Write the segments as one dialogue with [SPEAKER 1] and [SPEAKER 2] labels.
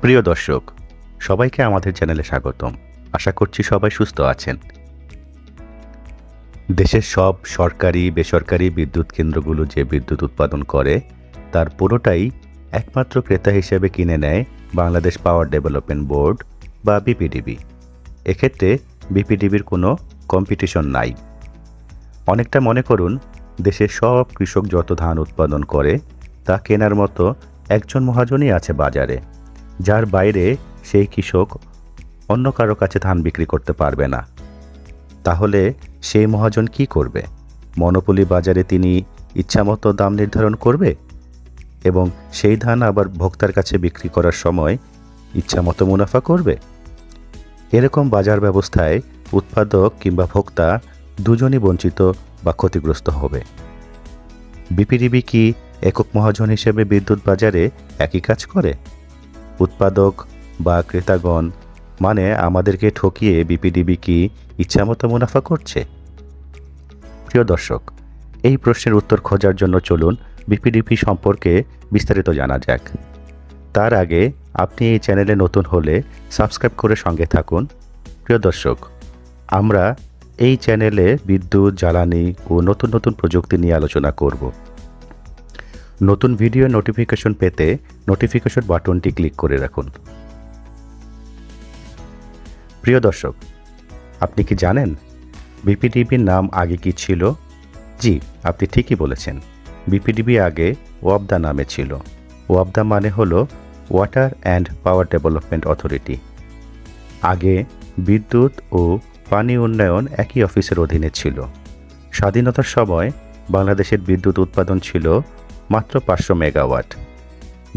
[SPEAKER 1] প্রিয় দর্শক, সবাইকে আমাদের চ্যানেলে স্বাগতম। আশা করছি সবাই সুস্থ আছেন। দেশের সব সরকারি, বেসরকারি বিদ্যুৎ কেন্দ্রগুলো যে বিদ্যুৎ উৎপাদন করে, তার পুরোটাই একমাত্র ক্রেতা হিসেবে কিনে নেয় বাংলাদেশ পাওয়ার ডেভেলপমেন্ট বোর্ড বা বিপিডিবি। এক্ষেত্রে বিপিডিবির কোনো কম্পিটিশন নাই। অনেকটা মনে করুন দেশের সব কৃষক যত ধান উৎপাদন করে, তা কেনার মতো একজন মহাজনই আছে বাজারে। যার বাইরে সেই কৃষক অন্য কারও কাছে ধান বিক্রি করতে পারবে না। তাহলে সেই মহাজন কি করবে? মনোপলি বাজারে তিনি ইচ্ছামতো দাম নির্ধারণ করবে? এবং সেই ধান আবার ভোক্তার কাছে বিক্রি করার সময় ইচ্ছামতো মুনাফা করবে? এরকম বাজার ব্যবস্থায় উৎপাদক কিংবা ভোক্তা দুজনই বঞ্চিত বা ক্ষতিগ্রস্ত হবে। বিপিডিবি কি একক মহাজন হিসেবে বিদ্যুৎ বাজারে একই কাজ করে? উৎপাদক বা ক্রেতাগণ মানে আমাদেরকে ঠকিয়ে বিপিডিবি কি ইচ্ছামতো মুনাফা করছে? প্রিয় দর্শক, এই প্রশ্নের উত্তর খোঁজার জন্য চলুন বিপিডিপি সম্পর্কে বিস্তারিত জানা যাক। তার আগে আপনি এই চ্যানেলে নতুন হলে সাবস্ক্রাইব করে সঙ্গে থাকুন। প্রিয় দর্শক, আমরা এই চ্যানেলে বিদ্যুৎ, জ্বালানি ও নতুন নতুন প্রযুক্তি নিয়ে আলোচনা করব। নতুন ভিডিও নোটিফিকেশন পেতে নোটিফিকেশন বাটনটি ক্লিক করে রাখুন। প্রিয় দর্শক, আপনি কি জানেন বিপিডিবির নাম আগে কি ছিল? জি, আপনি ঠিকই বলেছেন। বিপিডিবি আগে ওয়াবদা নামে ছিল। ওয়াবদা মানে হলো water and power development authority আগে বিদ্যুৎ ও পানি উন্নয়ন একই অফিসের অধীনে ছিল। স্বাধীনতার সময় বাংলাদেশের বিদ্যুৎ উৎপাদন ছিল মাত্র পাঁচশো মেগাওয়াট,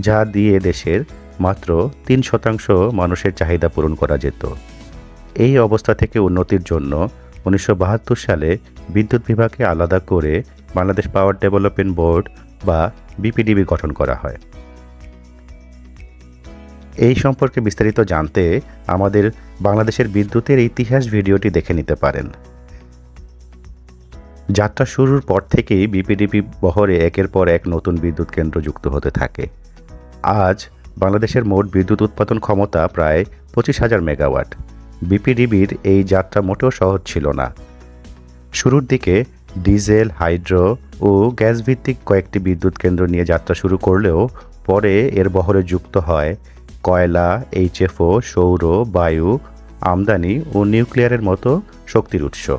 [SPEAKER 1] যা দিয়ে দেশের মাত্র তিন শতাংশ মানুষের চাহিদা পূরণ করা যেত। এই অবস্থা থেকে উন্নতির জন্য উনিশশো বাহাত্তর সালে বিদ্যুৎ বিভাগকে আলাদা করে বাংলাদেশ পাওয়ার ডেভেলপমেন্ট বোর্ড বা বিপিডিবি গঠন করা হয়। এই সম্পর্কে বিস্তারিত জানতে আমাদের বাংলাদেশের বিদ্যুতের ইতিহাস ভিডিওটি দেখে নিতে পারেন। যাত্রা শুরুর পর থেকেই বিপিডিপি বহরে একের পর এক নতুন বিদ্যুৎ কেন্দ্র যুক্ত হতে থাকে। আজ বাংলাদেশের মোট বিদ্যুৎ উৎপাদন ক্ষমতা প্রায় পঁচিশ হাজার মেগাওয়াট। বিপিডিবির এই যাত্রা মোটেও সহজ ছিল না। শুরুর দিকে ডিজেল, হাইড্রো ও গ্যাস ভিত্তিক কয়েকটি বিদ্যুৎ কেন্দ্র নিয়ে যাত্রা শুরু করলেও পরে এর বহরে যুক্ত হয় কয়লা, এইচএফও, সৌর, বায়ু, আমদানি ও নিউক্লিয়ারের মতো শক্তির উৎস।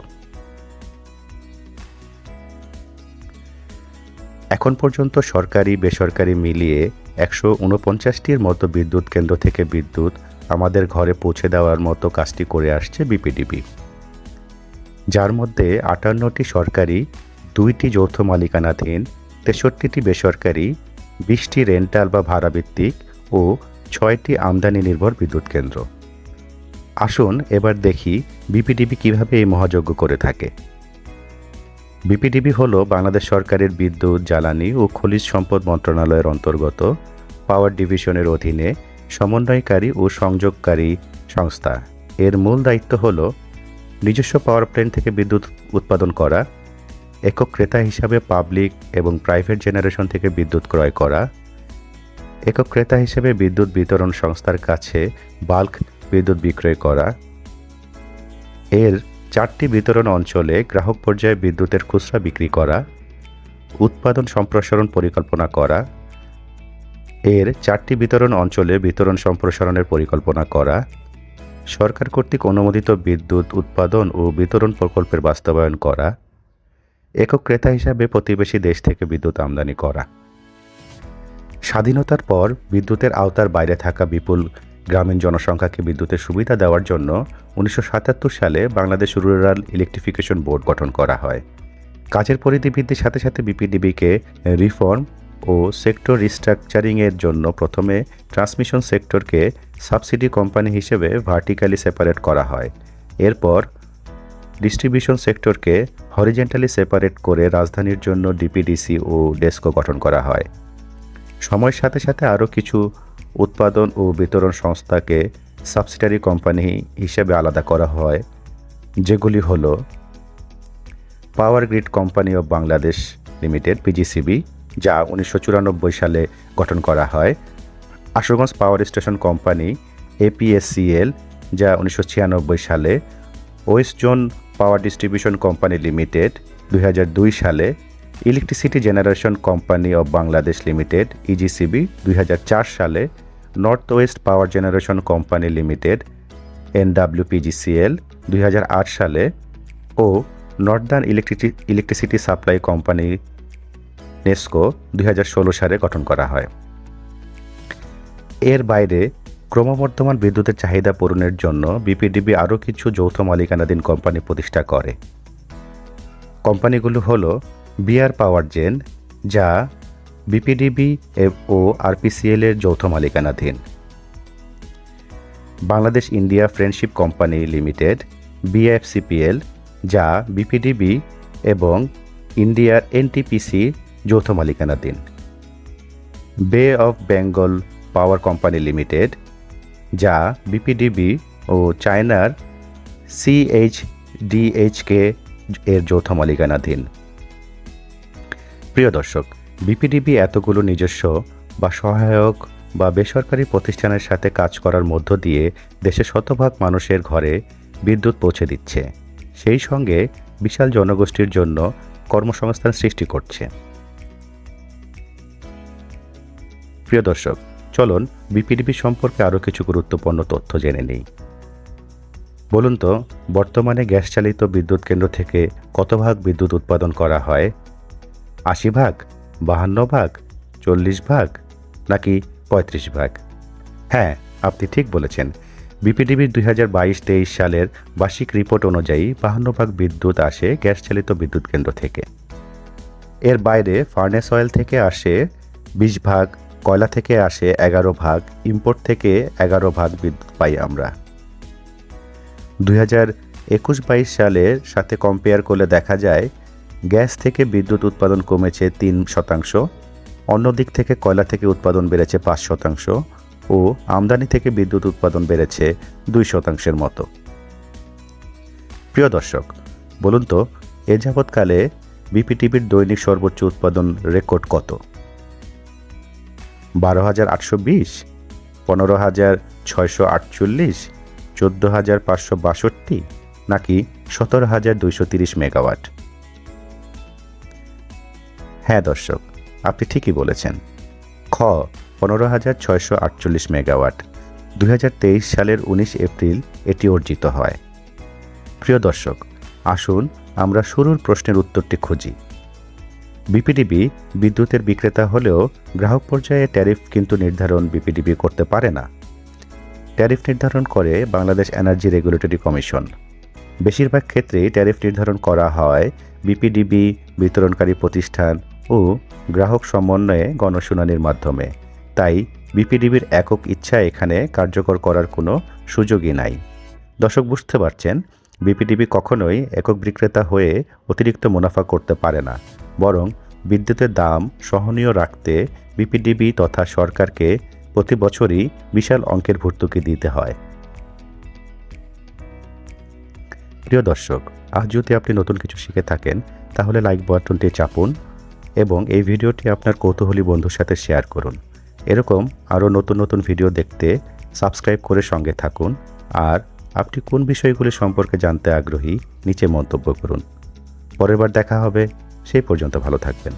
[SPEAKER 1] এখন পর্যন্ত সরকারি, বেসরকারি মিলিয়ে একশো উনপঞ্চাশটির মতো বিদ্যুৎ কেন্দ্র থেকে বিদ্যুৎ আমাদের ঘরে পৌঁছে দেওয়ার মতো কাজটি করে আসছে বিপিডিবি। যার মধ্যে আটান্নটি সরকারি, দুইটি যৌথ মালিকানাধীন, তেষট্টিটি বেসরকারি, বিশটি রেন্টাল বা ভাড়াভিত্তিক ও ছয়টি আমদানি নির্ভর বিদ্যুৎ কেন্দ্র। আসুন এবার দেখি বিপিডিবি কীভাবে এই মহাযজ্ঞ করে থাকে। বিপিডিবি হল বাংলাদেশ সরকারের বিদ্যুৎ, জ্বালানি ও খনিজ সম্পদ মন্ত্রণালয়ের অন্তর্গত পাওয়ার ডিভিশনের অধীনে সমন্বয়কারী ও সংযোগকারী সংস্থা। এর মূল দায়িত্ব হল নিজস্ব পাওয়ার প্ল্যান্ট থেকে বিদ্যুৎ উৎপাদন করা, একক ক্রেতা হিসাবে পাবলিক এবং প্রাইভেট জেনারেশন থেকে বিদ্যুৎ ক্রয় করা, একক ক্রেতা হিসেবে বিদ্যুৎ বিতরণ সংস্থার কাছে বাল্ক বিদ্যুৎ বিক্রয় করা। এর চারটি বিতরণ অঞ্চলে গ্রাহক পর্যায়ে বিদ্যুতের খুচরা বিক্রি করা, উৎপাদন সম্প্রসারণ পরিকল্পনা করা, এর চারটি বিতরণ অঞ্চলে বিতরণ সম্প্রসারণের পরিকল্পনা করা, সরকার কর্তৃক অনুমোদিত বিদ্যুৎ উৎপাদন ও বিতরণ প্রকল্পের বাস্তবায়ন করা, একক ক্রেতা হিসাবে প্রতিবেশী দেশ থেকে বিদ্যুৎ আমদানি করা। স্বাধীনতার পর বিদ্যুতের আওতার বাইরে থাকা বিপুল গ্রামীণ জনসংখ্যাকে বিদ্যুতের সুবিধা দেওয়ার জন্য উনিশশো সাতাত্তর সালে বাংলাদেশ রুরাল ইলেকট্রিফিকেশন বোর্ড গঠন করা হয়। কাজের পরিধি বৃদ্ধির সাথে সাথে বিপিডিবিকে রিফর্ম ও সেক্টর রিস্ট্রাকচারিংয়ের জন্য প্রথমে ট্রান্সমিশন সেক্টরকে সাবসিডি কোম্পানি হিসেবে ভার্টিক্যালি সেপারেট করা হয়। এরপর ডিস্ট্রিবিউশন সেক্টরকে হরিজেন্টালি সেপারেট করে রাজধানীর জন্য ডিপিডিসি ও ডেস্কো গঠন করা হয়। সময়ের সাথে সাথে আরও কিছু উৎপাদন ও বিতরণ সংস্থাকে সাবসিডারি কোম্পানি হিসেবে আলাদা করা হয়, যেগুলি হল power grid company of Bangladesh limited PGCB যা উনিশশো চুরানব্বই সালে গঠন করা হয়, Ashuganj power station company APSCL যা উনিশশো ছিয়ানব্বই সালে west zone power distribution company limited দুই হাজার দুই সালে electricity generation company of Bangladesh limited EGCB দুই হাজার চার সালে north west power generation company limited NWPGCL দুই সালে ও northern electricity electricity supply company NESCO দুই হাজার ষোলো সালে গঠন করা হয়। এর বাইরে ক্রমবর্ধমান বিদ্যুতের চাহিদা পূরণের জন্য বিপিডিবি আরও কিছু যৌথ মালিকানাধীন কোম্পানি প্রতিষ্ঠা করে। কোম্পানিগুলো হলো বিআর পাওয়ার জেন যা বিপিডিবি ও আরপিসিএল এর যৌথ মালিকানাধীন। Bangladesh India friendship company limited, BFCPL, যা বিপিডিবি এবং ইন্ডিয়ার এনটিপিসি যৌথ মালিকানাধীন। Bay of Bengal power company limited, যা বিপিডিবি ও চায়নার সিএইচডিএইচকে এর যৌথ মালিকানাধীন। প্রিয় দর্শক বিপিডিবি এতগুলো নিজস্ব বা সহায়ক বা বেসরকারি প্রতিষ্ঠানের সাথে কাজ করার মধ্য দিয়ে দেশে শতভাগ মানুষের ঘরে বিদ্যুৎ পৌঁছে দিচ্ছে। সেই সঙ্গে বিশাল জনগোষ্ঠীর জন্য কর্মসংস্থান সৃষ্টি করছে। প্রিয় দর্শক, চলুন বিপিডিবি সম্পর্কে আরও কিছু গুরুত্বপূর্ণ তথ্য জেনে নিই। বলুন তো, বর্তমানে গ্যাস চালিত বিদ্যুৎ কেন্দ্র থেকে কত ভাগ বিদ্যুৎ উৎপাদন করা হয়? আশি ভাগ? বাহান্ন ভাগ, চল্লিশ ভাগ, নাকি পঁয়ত্রিশ ভাগ? হ্যাঁ আপনি ঠিক বলেছেন। বিপিডিবির দুই হাজার বাইশ তেইশ সালের বার্ষিক রিপোর্ট অনুযায়ী বাহান্ন ভাগ বিদ্যুৎ আসে গ্যাস চালিত বিদ্যুৎ কেন্দ্র থেকে। এর বাইরে ফার্নেস অয়েল থেকে আসে বিশ ভাগ, কয়লা থেকে আসে এগারো ভাগ, ইম্পোর্ট থেকে এগারো ভাগ বিদ্যুৎ পাই আমরা। দুই হাজার একুশ বাইশ সালের সাথে কম্পেয়ার করলে দেখা যায় গ্যাস থেকে বিদ্যুৎ উৎপাদন কমেছে তিন শতাংশ, অন্য দিক থেকে কয়লা থেকে উৎপাদন বেড়েছে পাঁচ শতাংশ ও আমদানি থেকে বিদ্যুৎ উৎপাদন বেড়েছে দুই শতাংশের মতো। প্রিয় দর্শক, বলুন তো, এ যাবৎকালে বিপিটিভির দৈনিক সর্বোচ্চ উৎপাদন রেকর্ড কত? বারো হাজার আটশো বিশ, পনেরো হাজার ছয়শো আটচল্লিশ, চোদ্দ হাজার পাঁচশো বাষট্টি, নাকি সতেরো হাজার দুইশো তিরিশ মেগাওয়াট? হ্যাঁ দর্শক, আপনি ঠিকই বলেছেন। খ, পনেরো হাজার ছয়শো আটচল্লিশ মেগাওয়াট দু হাজার তেইশ সালের উনিশ এপ্রিল এটি অর্জিত হয়। প্রিয় দর্শক, আসুন আমরা শুরুর প্রশ্নের উত্তরটি খুঁজি। বিপিডিবি বিদ্যুতের বিক্রেতা হলেও গ্রাহক পর্যায়ে ট্যারিফ কিন্তু নির্ধারণ বিপিডিবি করতে পারে না। ট্যারিফ নির্ধারণ করে বাংলাদেশ এনার্জি রেগুলেটরি কমিশন। বেশিরভাগ ক্ষেত্রেই ট্যারিফ নির্ধারণ করা হয় বিপিডিবি বিতরণকারী প্রতিষ্ঠান ও গ্রাহক সমন্বয়ে গণশুনানির মাধ্যমে। তাই বিপিডিবির একক ইচ্ছা এখানে কার্যকর করার কোনো সুযোগই নাই। দর্শক বুঝতে পারছেন, বিপিডিবি কখনোই একক বিক্রেতা হয়ে অতিরিক্ত মুনাফা করতে পারে না, বরং বিদ্যুতের দাম সহনীয় রাখতে বিপিডিবি তথা সরকারকে প্রতি বছরই বিশাল অঙ্কের ভর্তুকি দিতে হয়। প্রিয় দর্শক, আজ যদি আপনি নতুন কিছু শিখে থাকেন, তাহলে লাইক বাটনটি চাপুন এবং এই ভিডিওটি আপনার কৌতূহলী বন্ধুর সাথে শেয়ার করুন। এরকম আরও নতুন নতুন ভিডিও দেখতে সাবস্ক্রাইব করে সঙ্গে থাকুন আর আপনি কোন বিষয়গুলি সম্পর্কে জানতে আগ্রহী, নিচে মন্তব্য করুন। পরের বার দেখা হবে, সেই পর্যন্ত ভালো থাকবেন।